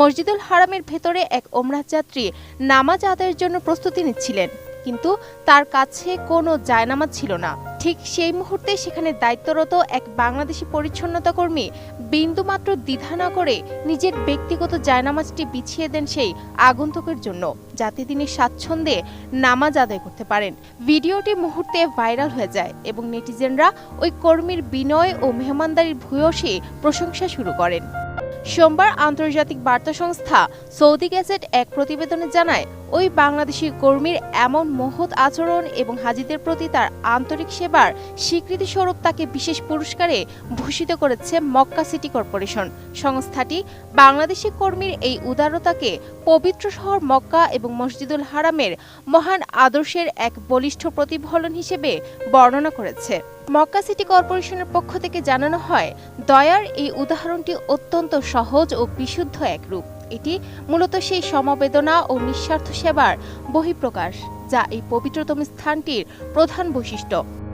মসজিদুল হারামের ভেতরে এক ওমরাহ যাত্রী নামাজ আদায়ের জন্য প্রস্তুতি নিচ্ছিলেন, কিন্তু তার কাছে কোনো জায়নামাজ ছিল না। ঠিক সেই মুহূর্তে সেখানে দায়িত্বরত এক বাংলাদেশি পরিচ্ছন্নতা কর্মী বিন্দুমাত্র দ্বিধা না করে নিজের ব্যক্তিগত জায়নামাজটি বিছিয়ে দেন সেই আগন্তুকের জন্য, যাতে তিনি স্বাচ্ছন্দ্যে নামাজ আদায় করতে পারেন। ভিডিওটি মুহূর্তে ভাইরাল হয়ে যায় এবং নেটিজেনরা ওই কর্মীর বিনয় ও মেহমানদারির ভূয়সী প্রশংসা শুরু করেন। সোমবার আন্তর্জাতিক বার্তা সংস্থা সৌদি গ্যাজেট এক প্রতিবেদনে জানায় ওই বাংলাদেশি কর্মীর এমন মহৎ আচরণ এবং হাজিদের প্রতি তার আন্তরিক সেবার স্বীকৃতিস্বরূপ তাকে বিশেষ পুরস্কারে ভূষিত করেছে মক্কা সিটি কর্পোরেশন। সংস্থাটি বাংলাদেশি কর্মীর এই উদারতাকে পবিত্র শহর মক্কা এবং মসজিদুল হারামের মহান আদর্শের এক বলিষ্ঠ প্রতিফলন হিসেবে বর্ণনা করেছে। মক্কা সিটি কর্পোরেশনের পক্ষ থেকে জানানো হয়, দয়ার এই উদাহরণটি অত্যন্ত সহজ ও বিশুদ্ধ এক রূপ এটি মূলত সেই সমবেদনা ও নিঃস্বার্থ সেবার বহিঃপ্রকাশ যা এই পবিত্রতম স্থানটির প্রধান বৈশিষ্ট্য।